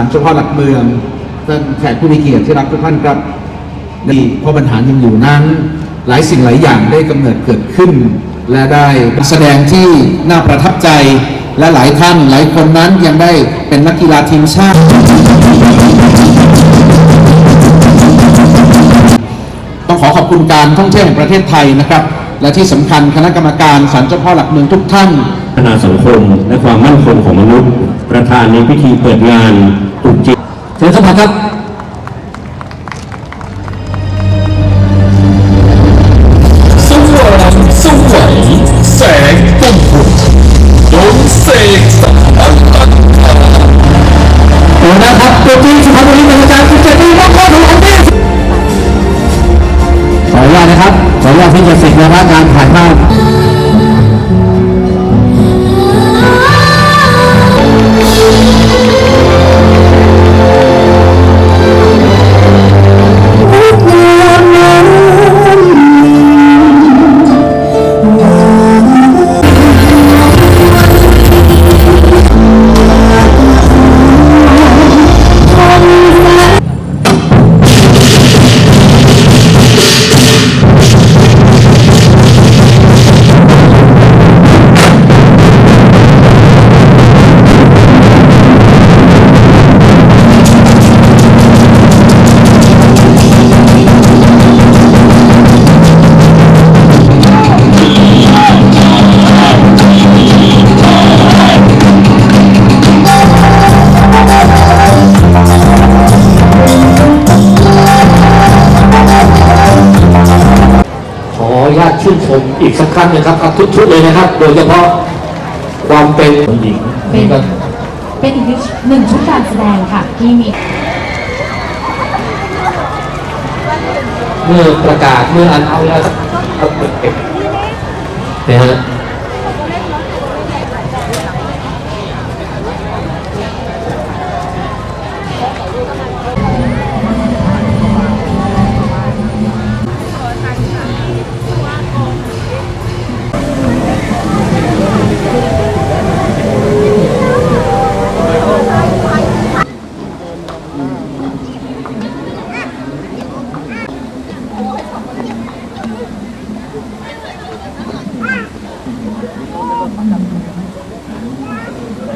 ลเจ้าพ่อหลักเมืองท่านแขกผู้มีเกียรติที่รักทุกท่านครับนี่พราะปัญหายังอยู่นั้น หลายสิ่งหลายอย่างได้กำเนิดเกิดขึ้น และได้แสดงที่น่าประทับใจและหลายท่านหลายคนนั้นยังได้เป็นนักกีฬาทีมชาติ ต้องขอขอบคุณการท่องเที่ยวแห่งประเทศไทยนะครับ และที่สำคัญคณะกรรมการศาลเจ้าพ่อหลักเมืองทุกท่าน ฒนาสังคม และความมั่นคงของมนุษย์ ประธานในพิธีเปิดงานตรุษจีนเชิญเข้ามาครับสว่างสวัยแสงกงบุตรดวงเสกสรรอันตันตาโอ้นะครับตัวจริงสุพรรณบุรีเป็นอาจารย์คุณเจนี่มากข้อถึงอันที่ขออนุญาตนะครับขออนุญาตที่จะเสร็จแล้วการถ่ายภาพ ชื่นชมอีกสักครั้งหนึงครับครับทุกชุดเลยนะครับ โดยเฉพาะความเป็นหญิงเป็นนี่ก็เป็นอีกหนึ่งชุดการแสดงค่ะที่มี เมื่อประกาศเมื่ออันเอาแล้วเอาเก็บนะฮะ